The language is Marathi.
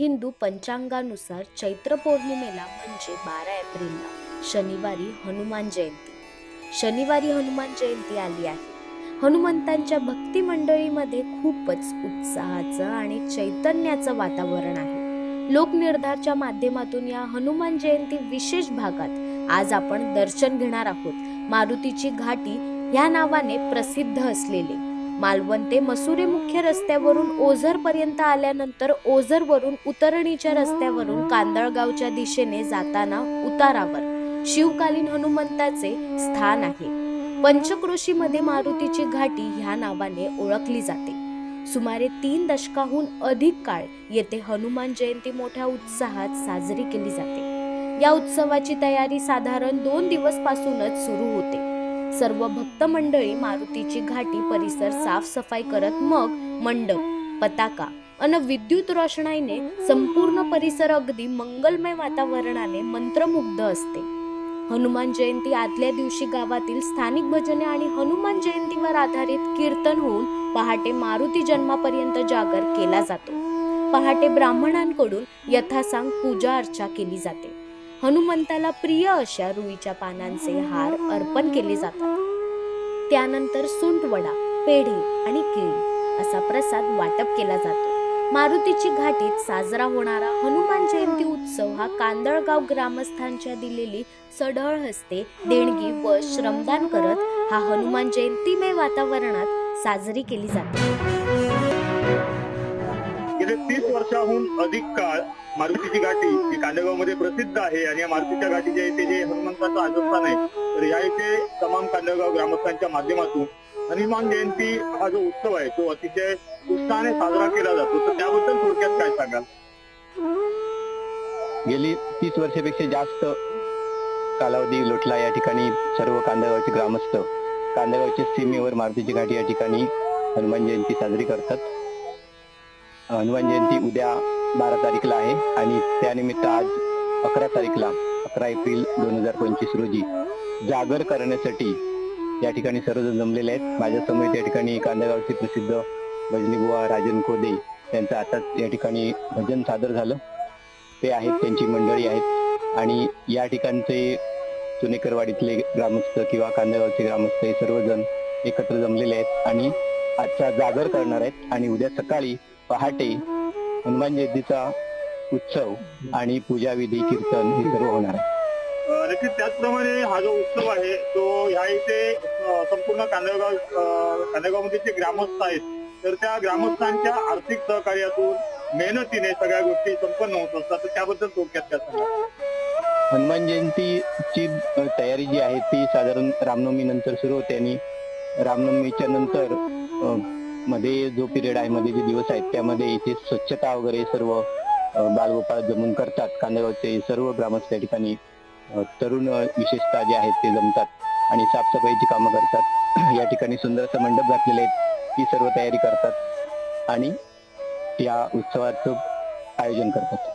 हिंदू पंचांगानुसार चैत्र पौर्णिमेला म्हणजे बारा एप्रिलला शनिवारी हनुमान जयंती. शनिवारी हनुमान जयंती आली आहे. हनुमंतांच्या भक्ती मंडळीमध्ये खूपच उत्साहाचं आणि चैतन्याचं वातावरण आहे. लोकनिर्धारच्या माध्यमातून या हनुमान जयंती विशेष भागात आज आपण दर्शन घेणार आहोत. मारुतीची घाटी ह्या नावाने प्रसिद्ध असलेले. मालवण ते मसुरे मुख्य रस्त्यावरून ओझर पर्यंत आल्यानंतर ओझरवरून उतरणीच्या रस्त्यावरून कांदळगावच्या दिशेने जाताना उतारावर शिवकालीन हनुमंताचे स्थान आहे. पंचक्रोशीमध्ये मारुतीची घाटी ह्या नावाने ओळखली जाते. सुमारे तीन दशकाहून अधिक काळ येथे हनुमान जयंती मोठ्या उत्साहात साजरी केली जाते. या उत्सवाची तयारी साधारण दोन दिवसपासूनच सुरू होते. सर्व भक्त मंडळी मारुतीची घाटी परिसर साफसफाई करत मग मंडप पताका अन विद्युत रोषणाईने संपूर्ण परिसर अगदी मंगलमय वातावरणाने मंत्रमुग्ध असते. हनुमान जयंती आदल्या दिवशी गावातील स्थानिक भजने आणि हनुमान जयंतीवर आधारित कीर्तन होऊन पहाटे मारुती जन्मापर्यंत जागर केला जातो. पहाटे ब्राह्मणांकडून यथासांग पूजा अर्चा केली जाते. हनुमंताला प्रिय अशा रुईच्या पानांचे हार अर्पण केले जातात. त्यानंतर सुंटवडा पेढे आणि केळी असा प्रसाद वाटप केला जातो. मारुतीची घाटीत साजरा होणारा हनुमान जयंती उत्सव हा कांदळगाव ग्रामस्थांच्या दिलेली सढळ हस्ते देणगी व श्रमदान करत हा हनुमान जयंतीमय वातावरणात साजरी केली जाते. गेले तीस वर्षाहून अधिक काळ मारुतीची गाठी ही कांदगावमध्ये प्रसिद्ध आहे आणि या मारुतीच्या गाठीच्या इथे जे हनुमंताचं आजस्थान आहे तर या इथे तमाम कांदगाव ग्रामस्थांच्या माध्यमातून हनुमान जयंती हा जो उत्सव आहे तो अतिशय उत्साहाने साजरा केला जातो. तर त्याबद्दल थोडक्यात काय सांगाल? गेली तीस वर्षापेक्षा जास्त कालावधी लोटला या ठिकाणी सर्व कांदगावचे ग्रामस्थ कांदगावच्या सीमेवर मारुतीची घाटी या ठिकाणी हनुमान जयंती साजरी करतात. हनुमान जयंती उद्या बारा तारीखला आहे आणि त्यानिमित्त आज अकरा तारीखला अकरा एप्रिल दोन हजार पंचवीस रोजी जागर करण्यासाठी या ठिकाणी सर्वजण जमलेले आहेत. माझ्यासमोर या ठिकाणी कांदगावचे प्रसिद्ध भजनी बुवा राजन कोदे यांचं आताच या ठिकाणी भजन सादर झालं. ते आहेत त्यांची मंडळी आहेत आणि या ठिकाणचे चुनेकरवाडीतले ग्रामस्थ किंवा कांदगावचे ग्रामस्थ हे सर्वजण एकत्र जमलेले आहेत आणि आजचा जागर करणार आहेत आणि उद्या सकाळी पहाटे हनुमान जयंतीचा उत्सव आणि पूजा विधी कीर्तन हे सर्व होणार आहे. नक्कीच त्याचप्रमाणे हा जो उत्सव आहे तो ह्या इथे संपूर्ण कांदळगाव अं, कांदळगावमध्ये जे ग्रामस्थ आहेत तर त्या ग्रामस्थांच्या आर्थिक सहकार्यातून मेहनतीने सगळ्या गोष्टी संपन्न होत असतात. तर त्याबद्दल थोडक्यात काय सांगाल? हनुमान जयंतीची तयारी जी आहे ती साधारण रामनवमी नंतर सुरू होते आणि रामनवमीच्या नंतर मध्ये जो पिरियड आहे मध्ये जे दिवस आहेत त्यामध्ये इथे स्वच्छता वगैरे सर्व बालगोपाळ जमून करतात. कांदेगावचे सर्व ग्रामस्थ या ठिकाणी तरुण विशेषता विशेषतः जे आहेत ते जमतात आणि साफसफाईची कामं करतात. या ठिकाणी सुंदर असं मंडप घातलेले आहेत ती सर्व तयारी करतात आणि या उत्सवाचं आयोजन करतात.